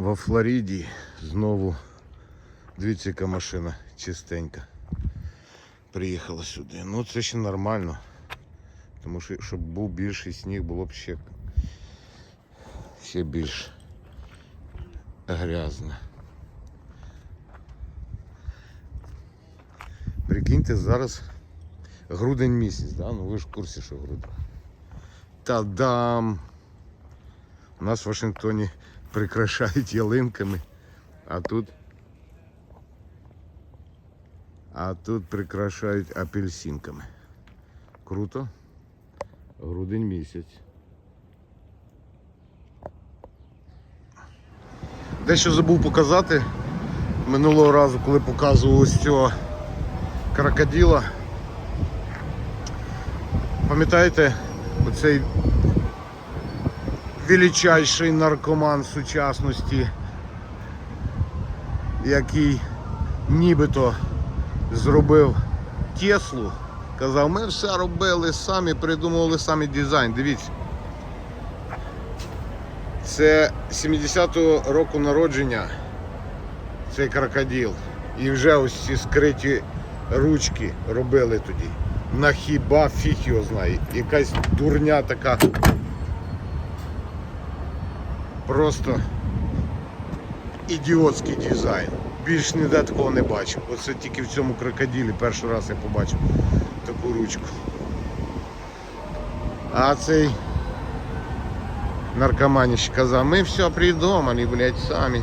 Флориді знову дивіться, яка машина чистенька. Приїхала сюди. Ну це ще нормально. Тому що щоб був більший сніг, було б ще, ще більш грязно. Прикиньте, зараз грудень місяць, да? ну ви ж в курсі, що грудень. Та-дам! У нас в Вашингтоні прикрашають ялинками, а тут. А тут прикрашають апельсинками. Круто. Грудень місяць. Дещо забув показати минулого разу, коли показував ось цього крокодила. Пам'ятаєте, оцей величайший наркоман сучасності, який нібито зробив Теслу, казав, ми все робили самі, придумували самі дизайн. Дивіться. Це 70-го року народження цей крокодил. І вже ось ці скриті ручки робили тоді. На хіба фіг його знає. Якась дурня така. Просто ідіотський дизайн. Більш ніде такого не бачив. Оце тільки в цьому крокодилі перший раз я побачив таку ручку. А цей наркоманіщик казав, ми все придумали, блядь, самі.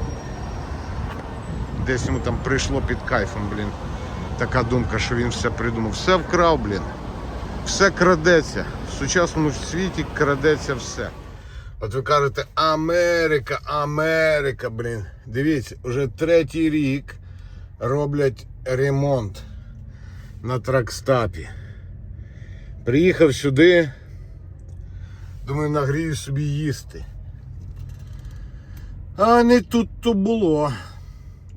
Десь йому там прийшло під кайфом, блін. Така думка, що він все придумав. Все вкрав, блін. Все крадеться. В сучасному світі крадеться все. От ви кажете, Америка, Америка, блін. Дивіться, вже третій рік роблять ремонт на тракстапі. Приїхав сюди, думаю, нагрію собі їсти. А не тут то було.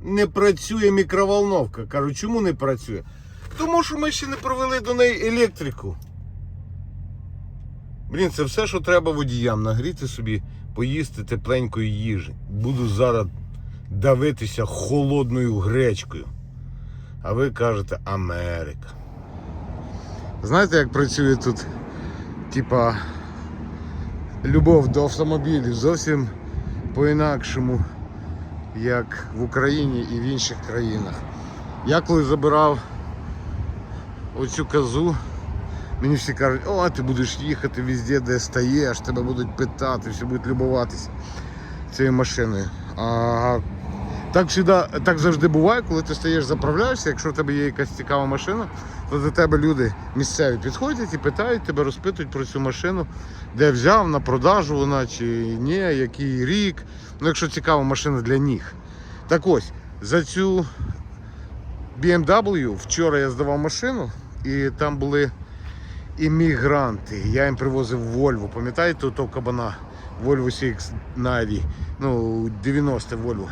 Не працює мікроволновка. Кажу, чому не працює? Тому що ми ще не провели до неї електрику. Блін, це все, що треба водіям. Нагріти собі, поїсти тепленької їжі. Буду зараз давитися холодною гречкою. А ви кажете Америка. Знаєте, як працює тут, типа, любов до автомобілів зовсім по-інакшому, як в Україні і в інших країнах. Я коли забирав оцю казу, Мені всі кажуть, о, ти будеш їхати везде, де стаєш, тебе будуть питати, всі будуть любуватися цією машиною. А так, всегда, так завжди буває, коли ти стаєш, заправляєшся, якщо в тебе є якась цікава машина, то до тебе люди місцеві підходять і питають тебе, розпитують про цю машину, де взяв, на продажу вона чи ні, який рік. Ну, якщо цікава машина для них. Так ось, за цю BMW вчора я здавав машину і там були іммігранти. Я їм привозив Вольву. Пам'ятаєте того кабана? Volvo CX-90, ну 90 Volvo.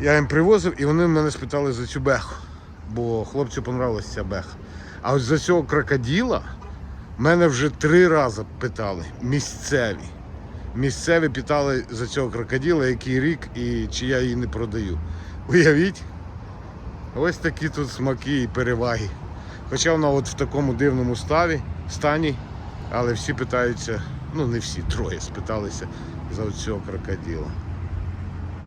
Я їм привозив і вони мене спитали за цю беху. Бо хлопцю понравилася ця беха. А ось за цього крокодила мене вже три рази питали місцеві. Місцеві питали за цього крокодила, який рік і чи я її не продаю. Уявіть, ось такі тут смаки і переваги. Хоча вона от в такому дивному ставі, стані, але всі питаються, ну не всі, троє спиталися за цього крокодила.